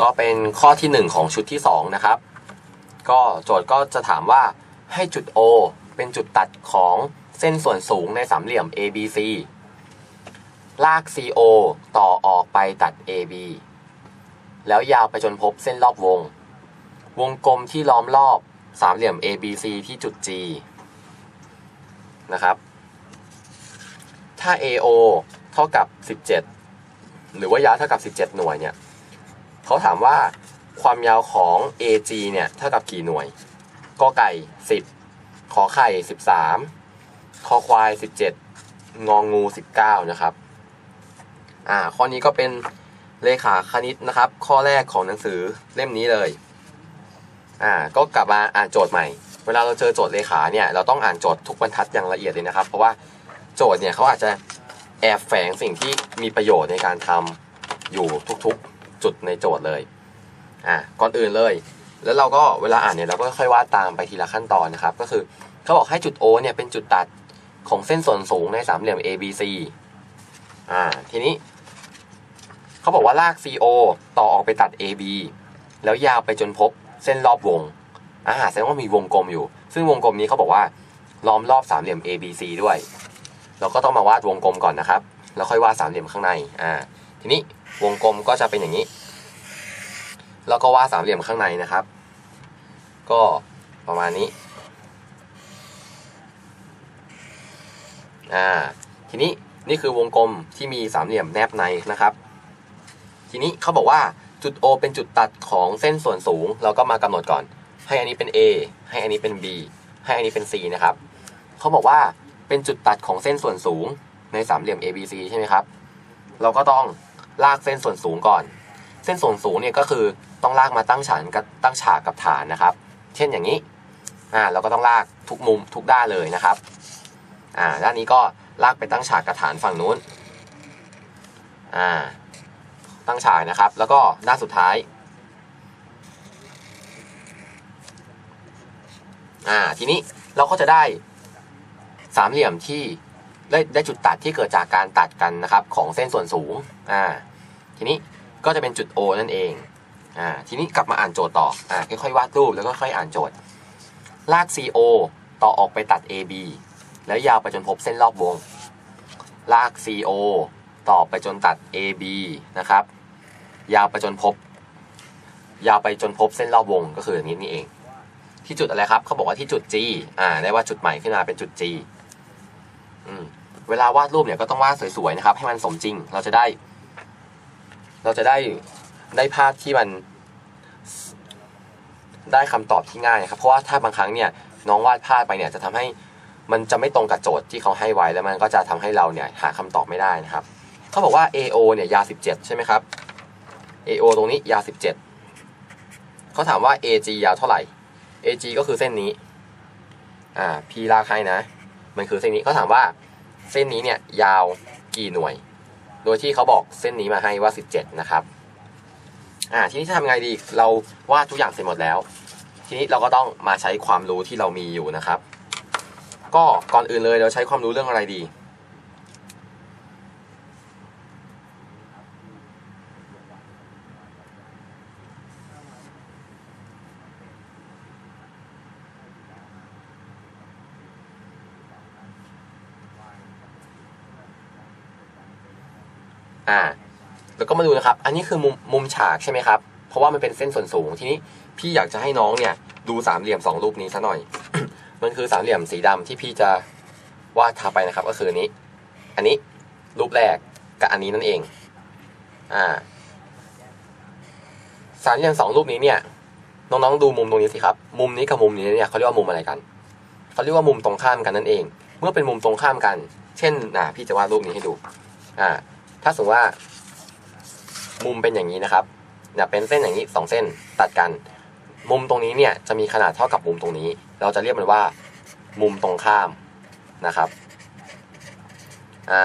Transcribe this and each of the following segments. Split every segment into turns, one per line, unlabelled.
ก็เป็นข้อที่ 1 ของชุดที่ 2 นะครับ ก็โจทย์ก็จะถามว่าให้จุด O เป็นจุดตัดของเส้นส่วนสูงในสามเหลี่ยม ABC ลาก CO ต่อออกไปตัด AB แล้วยาวไปจนพบเส้นรอบวง วงกลมที่ล้อมรอบสามเหลี่ยม ABC ที่จุด G นะครับ ถ้า AO เท่ากับ 17 หรือว่ายาวเท่ากับ 17 หน่วยเนี่ย เขาถามว่าความยาวของ AG เนี่ยเท่ากับกี่หน่วยกอไก่ 10 ขอไข่ 13 คอควาย 17 งองงู 19 นะครับ อ่า ข้อนี้ก็เป็นเลขาคณิตนะครับ ข้อแรกของหนังสือเล่มนี้เลย อ่า ก็กลับมาอ่านโจทย์ใหม่ เวลาเราเจอโจทย์เลขาเนี่ย เราต้องอ่านโจทย์ทุกบรรทัดอย่างละเอียดเลยนะครับ เพราะว่าโจทย์เนี่ยเขาอาจจะแอบแฝงสิ่งที่มีประโยชน์ในการทำอยู่ทุกๆ จุดในโจทย์เลยอ่าก่อนอื่นเลย แล้วเราก็เวลาอ่านเนี่ยเราก็ค่อยวาดตามไปทีละขั้นตอนนะครับ ก็คือเขาบอกให้จุด O เนี่ยเป็นจุดตัดของเส้นส่วนสูงในสามเหลี่ยม ABC อ่าทีนี้เขาบอกว่าลาก CO ต่อออกไปตัด AB แล้วยาวไปจนพบเส้นรอบวงอ่าแสดงว่ามีวงกลมอยู่ ซึ่งวงกลมนี้เขาบอกว่าล้อมรอบสามเหลี่ยม ABC ด้วย เราก็ต้องมาวาดวงกลมก่อนนะครับ แล้วค่อยวาดสามเหลี่ยมข้างใน อ่า ทีนี้ วงกลมก็จะเป็นอย่างนี้ แล้วก็วาดสามเหลี่ยมข้างในนะครับ ก็ประมาณนี้อ่าทีนี้นี่คือวงกลมที่มีสามเหลี่ยมแนบในนะครับ ทีนี้เขาบอกว่าจุด O เป็นจุดตัดของเส้นส่วนสูง เราก็มากำหนดก่อน ให้อันนี้เป็น A ให้อันนี้เป็น B ให้อันนี้เป็น C นะครับเขาบอกว่าเป็นจุดตัดของเส้นส่วนสูงในสามเหลี่ยม ABC ใช่ไหมครับ เราก็ต้อง ลากเส้นส่วนสูงก่อน เส้นส่วนสูงเนี่ยก็คือต้องลากมาตั้งฉากกับตั้งฉากกับฐานนะครับ เช่นอย่างนี้อ่าเราก็ต้องลากทุกมุมทุกด้านเลยนะครับอ่าด้านนี้ก็ลากไปตั้งฉากกับฐานฝั่งนู้นอ่าตั้งฉากนะครับ แล้วก็ด้านสุดท้ายอ่าทีนี้เราก็จะได้สามเหลี่ยมที่ ได้ได้จุดตัดที่เกิดจากการตัดกันนะครับของเส้นส่วนสูงอ่าทีนี้ก็จะเป็นจุด O นั่นเองอ่าทีนี้กลับมาอ่านโจทย์ต่ออ่าค่อยๆวาดรูปแล้วก็ค่อยอ่านโจทย์ ลาก CO ต่อออกไปตัด AB แล้วยาวไปจนพบเส้นรอบวง ลาก CO ต่อไปจนตัด AB นะครับ ยาวไปจนพบ ยาวไปจนพบเส้นรอบวงก็คืออย่างนี้นี่เอง ที่จุดอะไรครับเขาบอกว่าที่จุด G อ่าได้ว่าจุดใหม่ขึ้นมาเป็นจุด G อืม เวลาวาดรูปเนี่ยก็ต้องวาดสวยๆนะครับ ให้มันสมจริง เราจะได้ เราจะได้ได้ภาพที่มันได้คำตอบที่ง่ายนะครับ เพราะว่าถ้าบางครั้งเนี่ยน้องวาดพลาดไปเนี่ยจะทำให้มันจะไม่ตรงกับโจทย์ที่เขาให้ไว้แล้วมันก็จะทำให้เราเนี่ยหาคำตอบไม่ได้นะครับเขาบอกว่า AO เนี่ยยาว17 ใช่ไหมครับ AO ตรงนี้ยาว17เขาถามว่า AG ยาวเท่าไหร่ AG ก็คือเส้นนี้อ่า P ลากให้นะ มันคือเส้นนี้เขาถามว่า เส้นนี้เนี่ยยาวกี่หน่วย โดยที่เขาบอกเส้นนี้มาให้ว่า 17 นะครับ อ่าทีนี้จะทำไงดี เราวาดทุกอย่างเสร็จหมดแล้ว ทีนี้เราก็ต้องมาใช้ความรู้ที่เรามีอยู่นะครับ ก็ก่อนอื่นเลยเราใช้ความรู้เรื่องอะไรดี อ่า แล้วก็มาดูนะครับ อันนี้คือมุมมุมฉากใช่ไหมครับ เพราะว่ามันเป็นเส้นส่วนสูง ทีนี้พี่อยากจะให้น้องเนี่ยดูสามเหลี่ยมสองรูปนี้ซะหน่อย มันคือสามเหลี่ยมสีดำที่พี่จะวาดทับไปนะครับ ก็คือนี้ อันนี้รูปแรกกับอันนี้นั่นเอง อ่า สามเหลี่ยมสองรูปนี้เนี่ยน้องๆดูมุมตรงนี้สิครับ มุมนี้กับมุมนี้เนี่ยเขาเรียกว่ามุมอะไรกันเขาเรียกว่ามุมตรงข้ามกันนั่นเอง เมื่อเป็นมุมตรงข้ามกัน เช่นอ่าพี่จะวาดรูปนี้ให้ดู อ่า ถ้าสมมติว่า มุมเป็นอย่างนี้นะครับเนี่ยเป็นเส้นอย่างนี้สองเส้นตัดกัน มุมตรงนี้เนี่ยจะมีขนาดเท่ากับมุมตรงนี้ เราจะเรียกมันว่า มุมตรงข้ามนะครับอ่า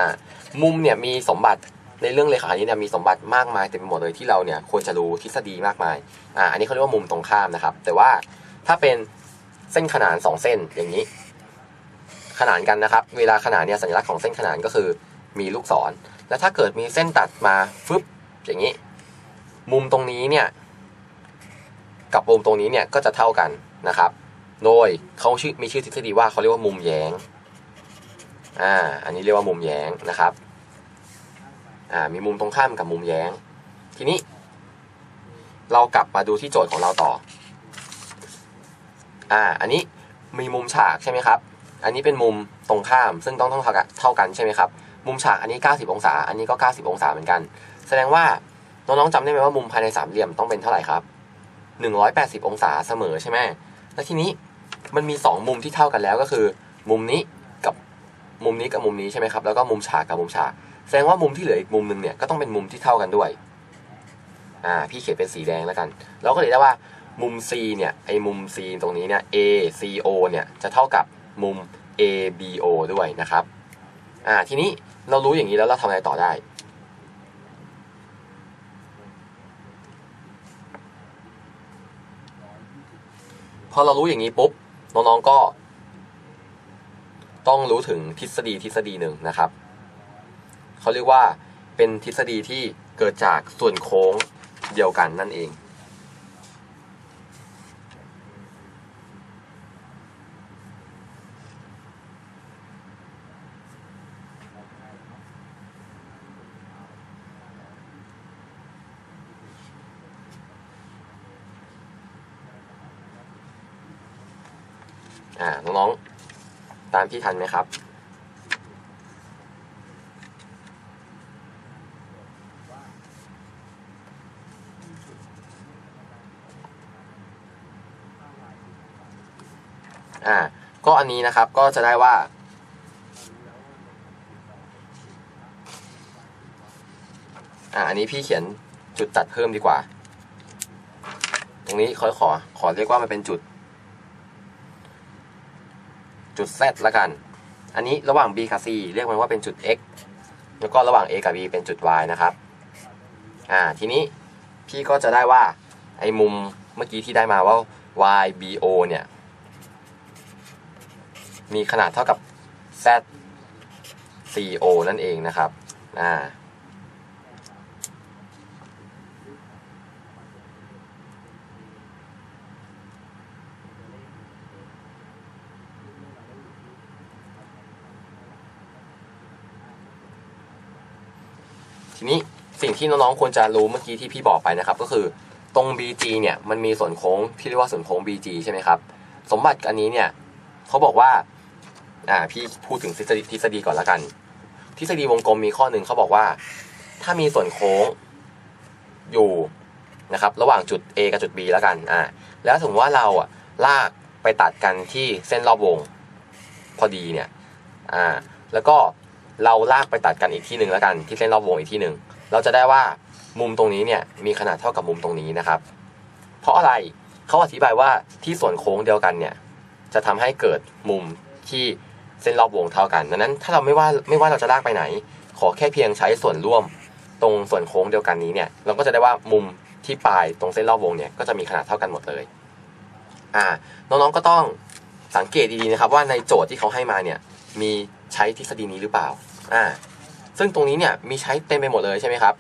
มุมเนี่ยมีสมบัติในเรื่องเลขาคณิตเนี่ยมีสมบัติมากมายเต็มไปหมดเลยที่เราเนี่ยควรจะรู้ทฤษฎีมากมายอ่าอันนี้เขาเรียกว่ามุมตรงข้ามนะครับ แต่ว่าถ้าเป็นเส้นขนานสองเส้นอย่างนี้ ขนานกันนะครับ เวลาขนานเนี่ยสัญลักษณ์ของเส้นขนานก็คือมีลูกศร แล้วถ้าเกิดมีเส้นตัดมาฟึบ อย่างนี้ มุมตรงนี้เนี่ย กับมุมตรงนี้เนี่ยก็จะเท่ากันนะครับ โดยเขาชื่อมีชื่อทฤษฎีว่าเขาเรียกว่ามุมแย้งอ่าอันนี้เรียกว่ามุมแย้งนะครับอ่ามีมุมตรงข้ามกับมุมแย้ง ทีนี้ เรากลับมาดูที่โจทย์ของเราต่ออ่าอันนี้มีมุมฉากใช่ไหมครับ อันนี้เป็นมุมตรงข้ามซึ่งต้องต้องเท่ากันเท่ากันใช่ไหมครับ มุมฉากอันนี้ 90 องศา อันนี้ก็ 90 องศาเหมือนกัน แสดงว่าน้องๆจำได้ไหมว่ามุมภายในสามเหลี่ยมต้องเป็นเท่าไหร่ครับ180 องศาเสมอใช่ไหมแล้วทีนี้มันมี 2 มุมที่เท่ากันแล้วก็คือ มุมนี้กับมุมนี้กับมุมนี้ใช่ไหมครับ แล้วก็มุมฉากกับมุมฉากแสดงว่ามุมที่เหลืออีกมุมหนึ่งเนี่ยก็ต้องเป็นมุมที่เท่ากันด้วย อ่า พี่เขียนเป็นสีแดงแล้วกัน เราก็เลยได้ว่ามุม C เนี่ยไอ้มุม C ตรงนี้เนี่ย A C O เนี่ยจะเท่ากับมุม A B O ด้วยนะครับ อ่า ทีนี้เรารู้อย่างนี้แล้วเราทำอะไรต่อได้ พอเรารู้อย่างนี้ปุ๊บน้องๆก็ ต้องรู้ถึงทฤษฎีทฤษฎีหนึ่งนะครับเขาเรียกว่าเป็นทฤษฎีที่เกิดจากส่วนโค้งเดียวกันนั่นเอง อ่าน้องๆตามพี่ทันไหมครับ อ่า ก็อันนี้นะครับก็จะได้ว่าอ่าอันนี้พี่เขียนจุดตัดเพิ่มดีกว่า ตรงนี้ขอขอขอเรียกว่ามันเป็นจุด จุด z ละกัน อันนี้ระหว่าง b กับ c เรียกมันว่าเป็นจุด x แล้วก็ระหว่าง a กับ b เป็นจุด y นะครับอ่าทีนี้พี่ก็จะได้ว่าไอ้มุมเมื่อกี้ที่ได้มาว่า y b o เนี่ย มีขนาดเท่ากับ z c o นั่นเองนะครับ อ่า ทีนี้สิ่งที่น้องๆควรจะรู้เมื่อกี้ที่พี่บอกไปนะครับ ก็คือตรง BG เนี่ยมันมีส่วนโค้งที่เรียกว่าส่วนโค้ง BG ใช่ไหมครับ สมบัติอันนี้เนี่ยเขาบอกว่าอ่าพี่พูดถึงทฤษฎีทฤษฎีก่อนละกัน ทฤษฎีวงกลมมีข้อหนึ่งเขาบอกว่า ถ้ามีส่วนโค้งอยู่นะครับระหว่างจุด A กับจุด B แล้วกันอ่าแล้วสมมติว่าเราอะลากไปตัดกันที่เส้นรอบวงพอดีเนี่ยอ่าแล้วก็ เราลากไปตัดกันอีกที่หนึ่งแล้วกันที่เส้นรอบวงอีกที่หนึ่งเราจะได้ว่ามุมตรงนี้เนี่ยมีขนาดเท่ากับมุมตรงนี้นะครับ เพราะอะไรเขาอธิบายว่าที่ส่วนโค้งเดียวกันเนี่ยจะทำให้เกิดมุมที่เส้นรอบวงเท่ากันดังนั้นถ้าเราไม่ว่าไม่ว่าเราจะลากไปไหน ขอแค่เพียงใช้ส่วนร่วมตรงส่วนโค้งเดียวกันนี้เนี่ยเราก็จะได้ว่ามุมที่ปลายตรงเส้นรอบวงเนี่ยก็จะมีขนาดเท่ากันหมดเลยอ่าน้องๆก็ต้องสังเกตดีๆนะครับว่าในโจทย์ที่เขาให้มาเนี่ยมี ใช้ทฤษฎีนี้หรือเปล่าอ่าซึ่งตรงนี้เนี่ยมีใช้เต็มไปหมดเลยใช่ไหมครับ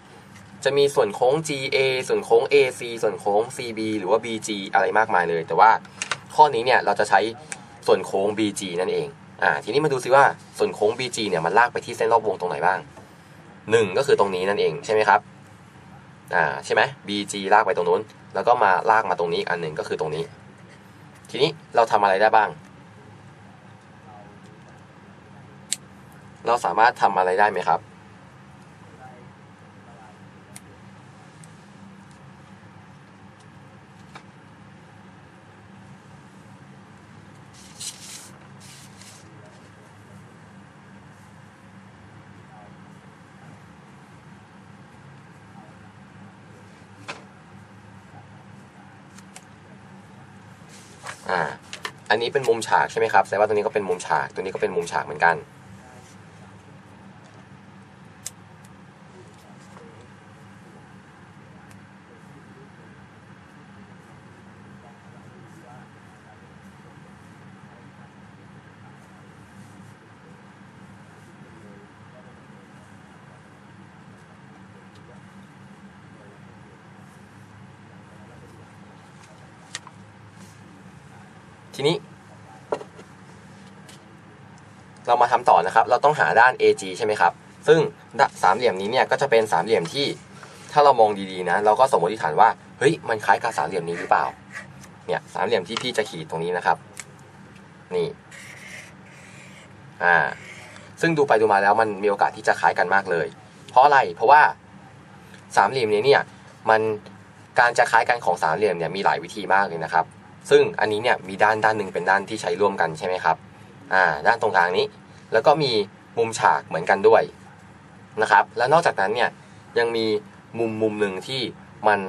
จะมีส่วนโค้ง GA ส่วนโค้ง AC ส่วนโค้ง CB หรือว่า BG อะไรมากมายเลย แต่ว่าข้อนี้เนี่ยเราจะใช้ส่วนโค้ง BG นั่นเองอ่าทีนี้มาดูซิว่าส่วนโค้ง BG เนี่ยมันลากไปที่เส้นรอบวงตรงไหนบ้างหนึ่งก็คือตรงนี้นั่นเองใช่ไหมครับอ่าใช่ไหม BG ลากไปตรงนู้น แล้วก็มาลากมาตรงนี้อีกอันหนึ่งก็คือตรงนี้ ทีนี้เราทำอะไรได้บ้าง เราสามารถทำอะไรได้ไหมครับ อ่า อันนี้เป็นมุมฉากใช่ไหมครับแสดงว่าตัวนี้ก็เป็นมุมฉาก ตัวนี้ก็เป็นมุมฉากเหมือนกัน นะครับเราต้องหาด้าน AG ใช่ไหมครับซึ่งสามเหลี่ยมนี้เนี่ยก็จะเป็นสามเหลี่ยมที่ถ้าเรามองดีๆนะ เราก็สมมติฐานว่าเฮ้ยมันคล้ายกับสามเหลี่ยมนี้หรือเปล่าเนี่ยสามเหลี่ยมที่พี่จะขีดตรงนี้นะครับ นี่อ่าซึ่งดูไปดูมาแล้วมันมีโอกาสที่จะคล้ายกันมากเลย เพราะอะไรเพราะว่าสามเหลี่ยมนี้เนี่ยมันการจะคล้ายกันของสามเหลี่ยมเนี่ยมีหลายวิธีมากเลยนะครับ ซึ่งอันนี้เนี่ยมีด้านด้านหนึ่งเป็นด้านที่ใช้ร่วมกันใช่ไหมครับอ่าด้านตรงกลางนี้ แล้วก็มีมุมฉากเหมือนกันด้วยนะครับ แล้วนอกจากนั้นเนี่ยยังมีมุมมุมหนึ่งที่มัน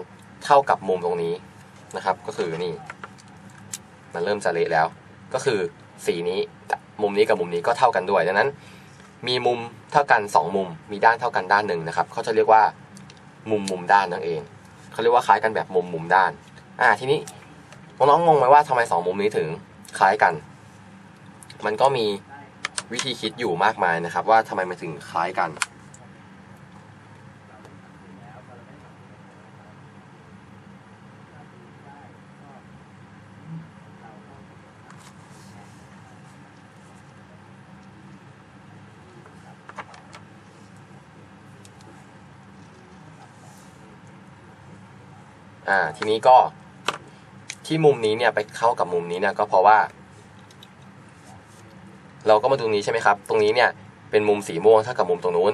เท่ากับมุมตรงนี้นะครับ ก็คือนี่ มันเริ่มจะเละแล้ว ก็คือสีนี้มุมนี้กับมุมนี้ก็เท่ากันด้วย ดังนั้น มีมุมเท่ากันสองมุม มีด้านเท่ากันด้านหนึ่งนะครับเขาจะเรียกว่ามุมมุมด้านนั่นเองเขาเรียกว่าคล้ายกันแบบมุมมุมด้าน อ่าทีนี้น้องๆงงไหมว่าทำไมสองมุมนี้ถึงคล้ายกัน มันก็มี วิธีคิดอยู่มากมายนะครับ ว่าทำไมมันถึงคล้ายกัน อ่าทีนี้ก็ที่มุมนี้เนี่ยไปเข้ากับมุมนี้เนี่ยก็เพราะว่า เราก็มาดูตรงนี้ใช่ไหมครับ ตรงนี้เนี่ยเป็นมุมสีม่วงเท่ากับมุมตรงนู้น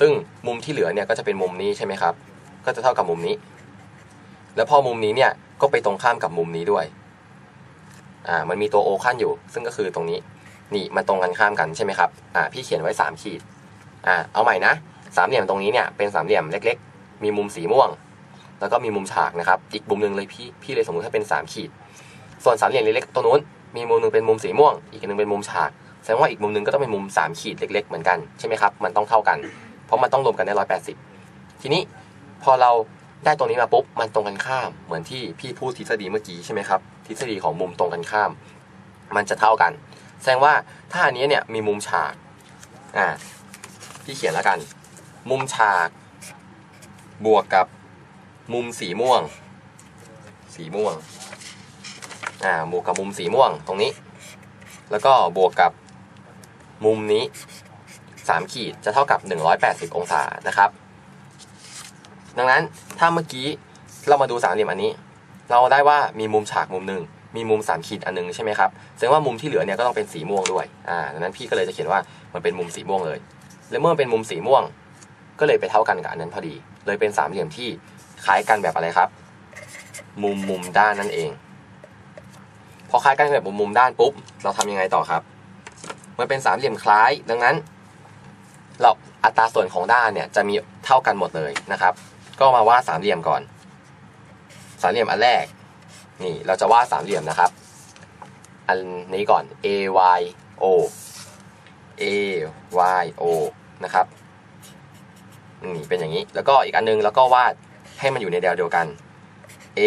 ซึ่งมุมที่เหลือเนี่ยก็จะเป็นมุมนี้ใช่ไหมครับ ก็จะเท่ากับมุมนี้ แล้วพอมุมนี้เนี่ยก็ไปตรงข้ามกับมุมนี้ด้วย อ่า มันมีตัวโอขั้นอยู่ ซึ่งก็คือตรงนี้ นี่มันตรงกันข้ามกันใช่ไหมครับ อ่า พี่เขียนไว้สามขีด อ่า เอาใหม่นะ สามเหลี่ยมตรงนี้เนี่ยเป็นสามเหลี่ยมเล็ก ๆ มีมุมสีม่วง แล้วก็มีมุมฉากนะครับ อีกมุมหนึ่งเลยพี่ พี่เลยสมมติให้เป็นสามขีด ส่วนสามเหลี่ยมเล็กๆตรงนู้น มีมุมหนึ่งเป็นมุมสีม่วง อีกหนึ่งเป็นมุมฉาก แสดงว่าอีกมุมหนึ่งก็ต้องเป็นมุมสามขีดเล็ก ๆ เหมือนกันใช่ไหมครับ มันต้องเท่ากัน เพราะมันต้องรวมกันได้ร้อยแปดสิบทีนี้พอเราได้ตรงนี้มาปุ๊บ มันตรงกันข้าม เหมือนที่พี่พูดทฤษฎีเมื่อกี้ใช่ไหมครับ ทฤษฎีของมุมตรงกันข้าม มันจะเท่ากัน แสดงว่าถ้าอันนี้เนี่ยมีมุมฉาก อ่า พี่เขียนแล้วกัน มุมฉาก บวกกับมุมสีม่วง สีม่วง อ่า บวกกับมุมสีม่วงตรงนี้ แล้วก็บวกกับ มุมนี้ 3 ขีดจะเท่ากับ 180 องศานะครับ ดังนั้นถ้าเมื่อกี้เรามาดูสามเหลี่ยมอันนี้ เราได้ว่ามีมุมฉากมุมหนึ่งมีมุมสามขีดอันหนึงใช่ไหมครับแสดงว่ามุมที่เหลือเนี่ยก็ต้องเป็นสีม่วงด้วยอ่าดังนั้นพี่ก็เลยจะเขียนว่ามันเป็นมุมสีม่วงเลย และเมื่อเป็นมุมสีม่วง ก็เลยไปเท่ากันกับอันนั้นพอดี เลยเป็นสามเหลี่ยมที่คล้ายกันแบบอะไรครับ มุมมุมด้านนั่นเอง พอคล้ายกันแบบมุมมุมด้านปุ๊บ เราทำยังไงต่อครับ มันเป็นสามเหลี่ยมคล้าย ดังนั้น เราอัตราส่วนของด้านเนี่ยจะมีเท่ากันหมดเลยนะครับ ก็มาวาดสามเหลี่ยมก่อน สามเหลี่ยมอันแรก นี่เราจะวาดสามเหลี่ยมนะครับ อันนี้ก่อน a y o a y o นะครับนี่เป็นอย่างนี้ แล้วก็อีกอันนึงแล้วก็วาดให้มันอยู่ในแนวเดียวกัน a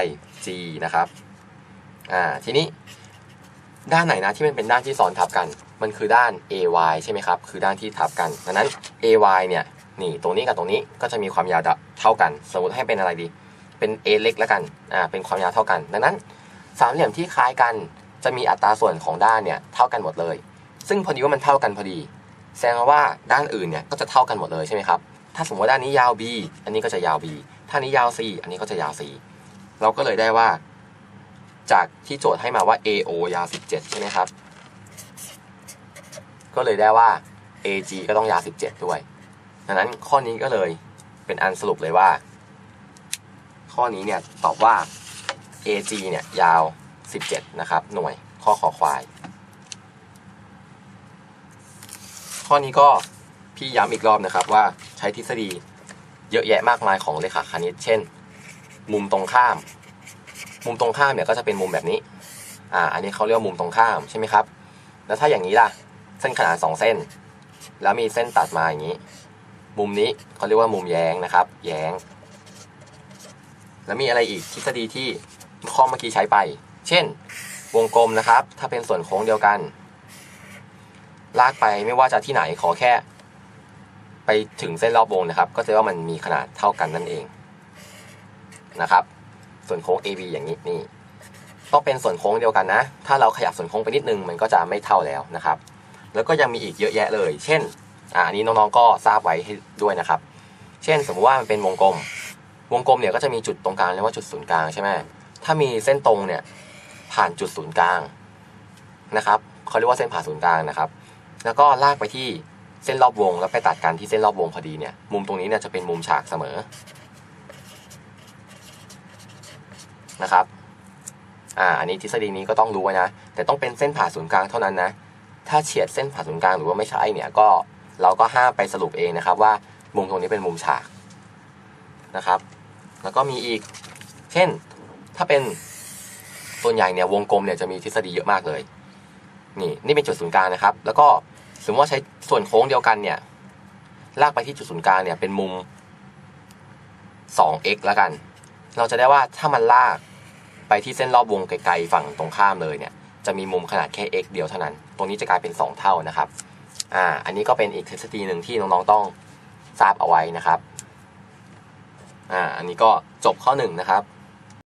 y g นะครับ อ่า ทีนี้ ด้านไหนนะที่มันเป็นด้านที่ซ้อนทับกัน มันคือด้าน ay ใช่ไหมครับ คือด้านที่ทับกันดังนั้น ay เนี่ยนี่ตรงนี้กับตรงนี้ก็จะมีความยาวเท่ากัน สมมติให้เป็นอะไรดี เป็น a เล็กแล้วกันอ่าเป็นความยาวเท่ากัน ดังนั้นสามเหลี่ยมที่คล้ายกันจะมีอัตราส่วนของด้านเนี่ยเท่ากันหมดเลย ซึ่งพอดีว่ามันเท่ากันพอดี แสดงว่าด้านอื่นเนี่ยก็จะเท่ากันหมดเลยใช่ไหมครับถ้าสมมติว่าด้านนี้ยาว b อันนี้ก็จะยาว b ถ้านี้ยาว c อันนี้ก็จะยาว c เราก็เลยได้ว่า จากที่โจทย์ให้มาว่า AO ยาว 17 ใช่ไหมครับ ก็เลยได้ว่า AG ก็ต้องยาว 17 ด้วย ดังนั้นข้อนี้ก็เลยเป็นอันสรุปเลยว่า ข้อนี้เนี่ยตอบว่า AG เนี่ยยาว 17 นะครับ หน่วยข้อขอควาย ข้อนี้ก็พี่ย้ำอีกรอบนะครับว่าใช้ทฤษฎีเยอะแยะมากมายของเลขาคณิต เช่น มุมตรงข้าม มุมตรงข้ามเนี่ยก็จะเป็นมุมแบบนี้ อ่า อันนี้เขาเรียกมุมตรงข้ามใช่ไหมครับ แล้วถ้าอย่างนี้ล่ะ เส้นขนานสองเส้น แล้วมีเส้นตัดมาอย่างนี้ มุมนี้เขาเรียกว่ามุมแย้งนะครับ แย้ง แล้วมีอะไรอีกทฤษฎีที่ข้อเมื่อกี้ใช้ไป เช่น วงกลมนะครับ ถ้าเป็นส่วนโค้งเดียวกัน ลากไปไม่ว่าจะที่ไหนขอแค่ ไปถึงเส้นรอบวงนะครับ ก็จะว่ามันมีขนาดเท่ากันนั่นเองนะครับ ส่วนโค้ง AB อย่างนี้นี่ต้องเป็นส่วนโค้งเดียวกันนะ ถ้าเราขยับส่วนโค้งไปนิดนึงมันก็จะไม่เท่าแล้วนะครับ แล้วก็ยังมีอีกเยอะแยะเลย เช่นอ่าอันนี้น้องๆก็ทราบไว้ให้ด้วยนะครับ เช่นสมมุติว่ามันเป็นวงกลม วงกลมเนี่ยก็จะมีจุดตรงกลางเรียกว่าจุดศูนย์กลางใช่ไหมถ้ามีเส้นตรงเนี่ยผ่านจุดศูนย์กลางนะครับเขาเรียกว่าเส้นผ่าศูนย์กลางนะครับ แล้วก็ลากไปที่เส้นรอบวงแล้วไปตัดกันที่เส้นรอบวงพอดีเนี่ยมุมตรงนี้เนี่ยจะเป็นมุมฉากเสมอ นะครับอ่าอันนี้ทฤษฎีนี้ก็ต้องรู้ไว้นะ แต่ต้องเป็นเส้นผ่าศูนย์กลางเท่านั้นนะ ถ้าเฉียดเส้นผ่าศูนย์กลางหรือว่าไม่ใช่เนี่ยก็เราก็ห้ามไปสรุปเองนะครับ ว่ามุมตรงนี้เป็นมุมฉากนะครับ แล้วก็มีอีก เช่น ถ้าเป็นส่วนใหญ่เนี่ยวงกลมเนี่ยจะมีทฤษฎีเยอะมากเลย นี่นี่เป็นจุดศูนย์กลางนะครับ แล้วก็สมมติว่าใช้ส่วนโค้งเดียวกันเนี่ยลากไปที่จุดศูนย์กลางเนี่ยเป็นมุม 2x แล้วกัน เราจะได้ว่าถ้ามันลากไปที่เส้นรอบวงไกลๆฝั่งตรงข้ามเลยเนี่ย จะมีมุมขนาดแค่ x เดียวเท่านั้น ตรงนี้จะกลายเป็น 2 เท่านะครับ อ่า อันนี้ก็เป็นอีกทฤษฎีหนึ่งที่น้องๆต้องทราบเอาไว้นะครับ อ่า อันนี้ก็จบข้อหนึ่งนะครับ